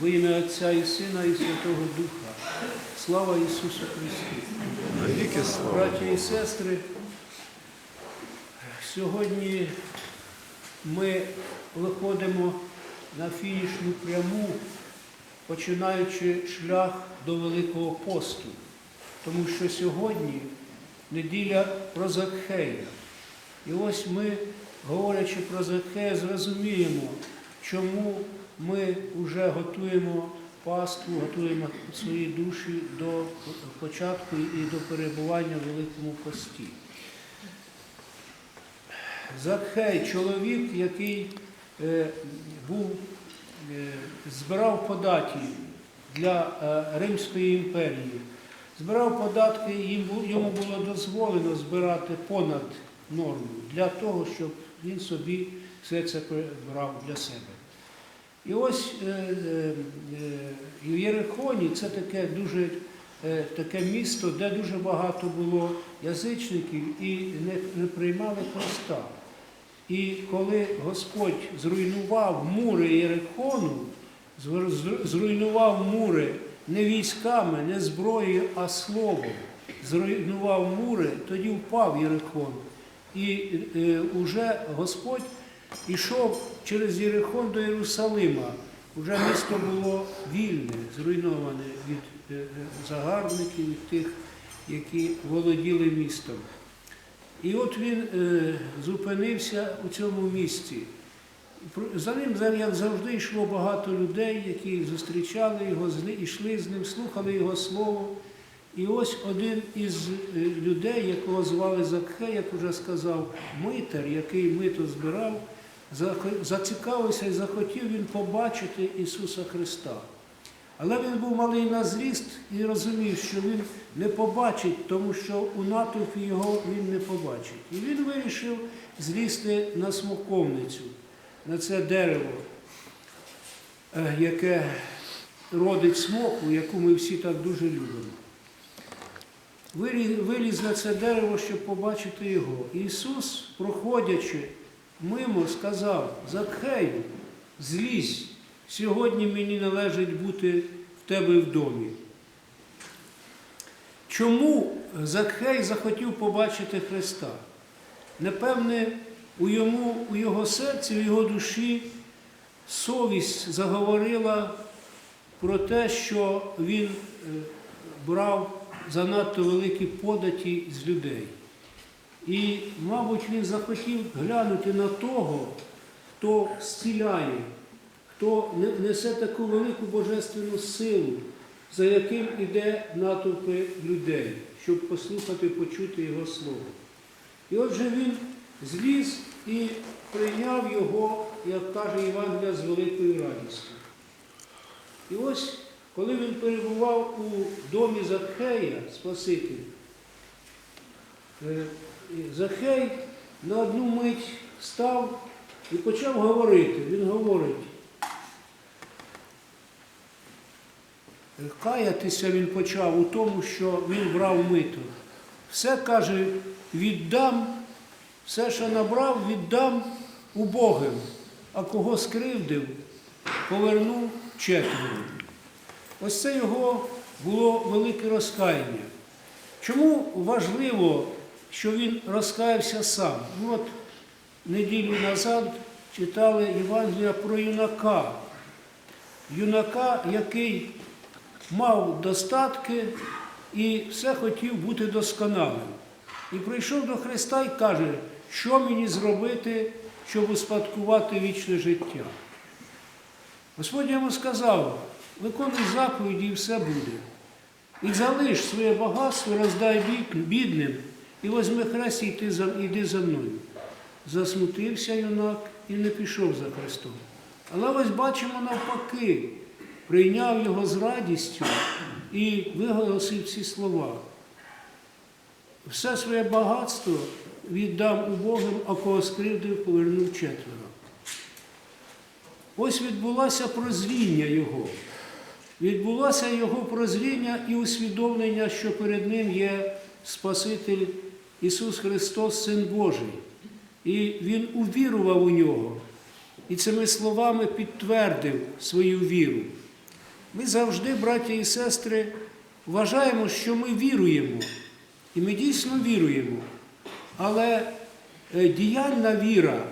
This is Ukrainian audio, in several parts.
Во ім'я Отця і Сина, і Святого Духа. Слава Ісусу Христу! Браті і сестри, сьогодні ми виходимо на фінішну пряму, починаючи шлях до Великого посту, тому що сьогодні неділя про Закхея. І ось ми, говорячи про Закхея, зрозуміємо, чому ми вже готуємо пасту, готуємо свої душі до початку і до перебування в Великому пості. Закхей, чоловік, який е, був, е, збирав податки для е, Римської імперії. Збирав податки, йому було дозволено збирати понад норму для того, щоб він собі все це брав для себе. І ось е, е, е, в Єрихоні це таке дуже е, таке місто, де дуже багато було язичників і не, не приймали Христа. І коли Господь зруйнував мури Єрихону, зр- зр- зруйнував мури не військами, не зброєю, а словом, зруйнував мури, тоді впав Єрихон. І е, уже Господь ішов через Єрихон до Єрусалима. Уже місто було вільне, зруйноване від е, е, загарбників, від тих, які володіли містом. І от він е, зупинився у цьому місці. За ним, як завжди, йшло багато людей, які зустрічали його, йшли з ним, слухали його слово. І ось один із людей, якого звали Закхей, як вже сказав, митар, який мито збирав, зацікавився і захотів він побачити Ісуса Христа. Але він був малий на зріст і розумів, що він не побачить, тому що у натовпі його він не побачить. І він вирішив злізти на смоковницю, на це дерево, е, яке родить смоку, яку ми всі так дуже любимо. Виліз- Виліз на це дерево, щоб побачити його. Ісус, проходячи мимо, сказав: Закхею, злізь, сьогодні мені належить бути в тебе в домі. Чому Закхей захотів побачити Христа? Напевне, у, йому, у його серці, у його душі совість заговорила про те, що він е, брав занадто великі податі з людей. І, мабуть, він захотів глянути на того, хто зціляє, хто несе таку велику божественну силу, за яким іде натовпи людей, щоб послухати, почути його слово. І отже він зліз і прийняв його, як каже Євангелія, з великою радістю. І ось, коли він перебував у домі Закхея, Спасителя, Захей на одну мить став і почав говорити. Він говорить. Каятися він почав у тому, що він брав мито. Все каже, віддам, все, що набрав, віддам убогим, а кого скривдив, поверну четверо. Ось це його було велике розкаяння. Чому важливо, що він розкаявся сам? Ну от неділю назад читали Євангелія про юнака. Юнака, який мав достатки і все хотів бути досконалим. І прийшов до Христа і каже, що мені зробити, щоб успадкувати вічне життя. Господь йому сказав, виконуй заповіді і все буде. І залиш своє багатство, роздай бідним, і возьми хрест і йди за, іди за мною. Засмутився юнак і не пішов за Христом. Але ось бачимо навпаки, прийняв його з радістю і виголосив ці слова. Все своє багатство віддам убогим, а кого скривдив, повернув четверо. Ось відбулося прозріння його. Відбулося його прозріння і усвідомлення, що перед ним є Спаситель Ісус Христос, Син Божий. І Він увірував у нього. І цими словами підтвердив свою віру. Ми завжди, браті і сестри, вважаємо, що ми віруємо. І ми дійсно віруємо. Але е, діяльна віра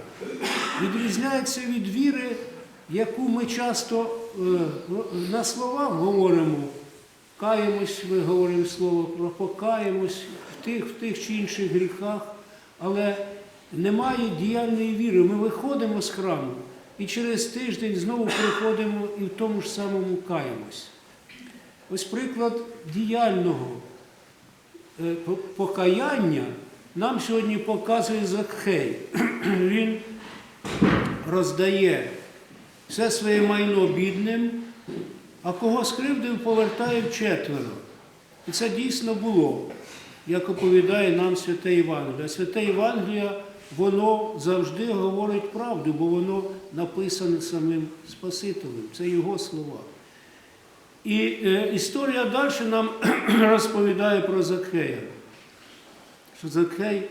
відрізняється від віри, яку ми часто е, на словах говоримо. Каємось, ми говоримо слово покаємось в тих, в тих чи інших гріхах, але немає діяльної віри. Ми виходимо з храму і через тиждень знову приходимо і в тому ж самому каємось. Ось приклад діяльного е, покаяння нам сьогодні показує Закхей. Він роздає все своє майно бідним, а кого скривдив, повертає вчетверо. І це дійсно було, як оповідає нам святе Євангеліє. Святе Євангеліє, воно завжди говорить правду, бо воно написане самим Спасителем. Це його слова. І е, історія далі нам розповідає про Закхея. Що Закхей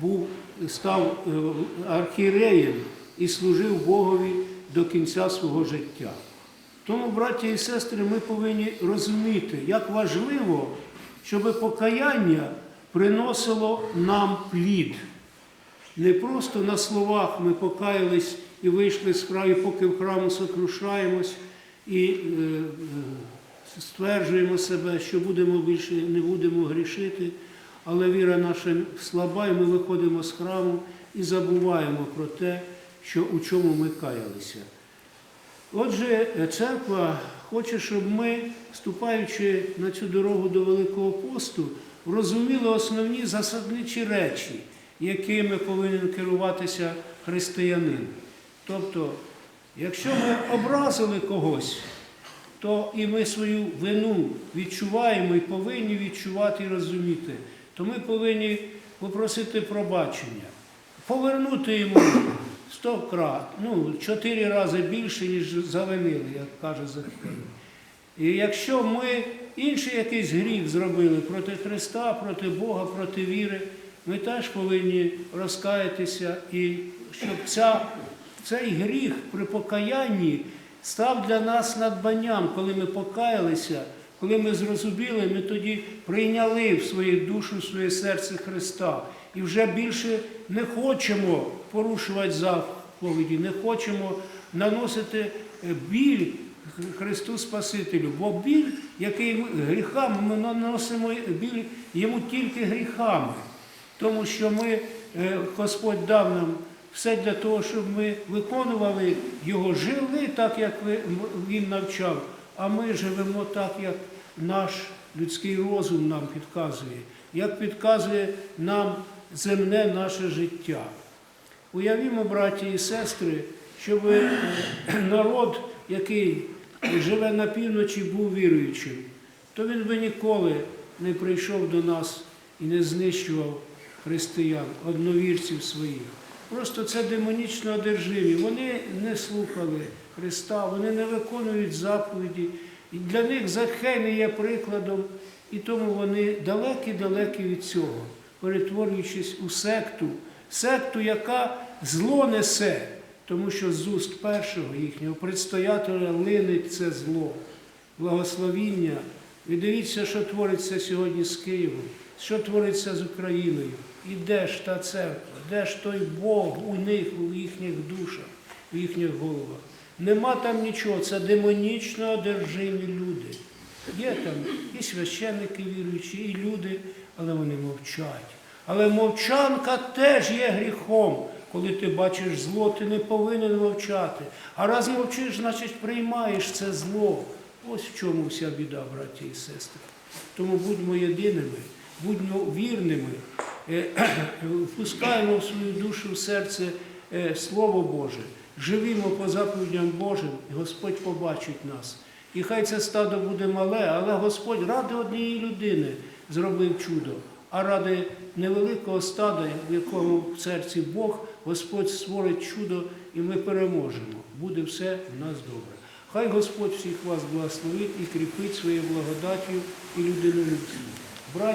був, став е, архієреєм і служив Богові до кінця свого життя. Тому, браті і сестри, ми повинні розуміти, як важливо, щоб покаяння приносило нам плід. Не просто на словах ми покаялись і вийшли з краю, поки в храму сокрушаємось і е, е, стверджуємо себе, що будемо більше не будемо грішити, але віра наша слаба, і ми виходимо з храму і забуваємо про те, що у чому ми каялися. Отже, церква хоче, щоб ми, вступаючи на цю дорогу до Великого посту, розуміли основні засадничі речі, якими повинен керуватися християнин. Тобто, якщо ми образили когось, то і ми свою вину відчуваємо і повинні відчувати і розуміти, то ми повинні попросити пробачення, повернути йому сто крат, ну, чотири рази більше, ніж завинили, як каже Захарій. І якщо ми інший якийсь гріх зробили проти Христа, проти Бога, проти віри, ми теж повинні розкаятися і щоб ця, цей гріх при покаянні став для нас надбанням, коли ми покаялися, коли ми зрозуміли, ми тоді прийняли в свою душу, в своє серце Христа. І вже більше не хочемо порушувати заповіді, не хочемо наносити е, біль Христу Спасителю. Бо біль, який ми гріхами, ми наносимо біль йому тільки гріхами. Тому що ми, е, Господь дав нам все для того, щоб ми виконували Його, жили так, як Він навчав, а ми живемо так, як наш людський розум нам підказує, як підказує нам земне наше життя. Уявімо, браті і сестри, щоб е, народ, який живе на півночі, був віруючим, то він би ніколи не прийшов до нас і не знищував християн, одновірців своїх. Просто це демонічно одержимі. Вони не слухали Христа, вони не виконують заповіді. І для них Захей не є прикладом, і тому вони далекі-далекі від цього, перетворюючись у секту, секту, яка зло несе, тому що з уст першого їхнього предстоятеля линить це зло, благословіння. І дивіться, що твориться сьогодні з Києвом, що твориться з Україною. І де ж та церква, де ж той Бог у них, у їхніх душах, у їхніх головах. Нема там нічого, це демонічно одержимі люди. Є там і священники віруючі, і люди, але вони мовчать. Але мовчанка теж є гріхом. Коли ти бачиш зло, ти не повинен мовчати. А раз мовчиш, значить приймаєш це зло. Ось в чому вся біда, браті і сестри. Тому будьмо єдиними, будьмо вірними, е, впускаємо в свою душу, в серце е, Слово Боже, живімо по заповідям Божим, і Господь побачить нас. І хай це стадо буде мале, але Господь ради однієї людини зробив чудо, а ради невеликого стада, в якому в серці Бог, Господь створить чудо, і ми переможемо. Буде все в нас добре. Хай Господь всіх вас благословить і кріпить своєю благодаттю і людинолюбством. Браті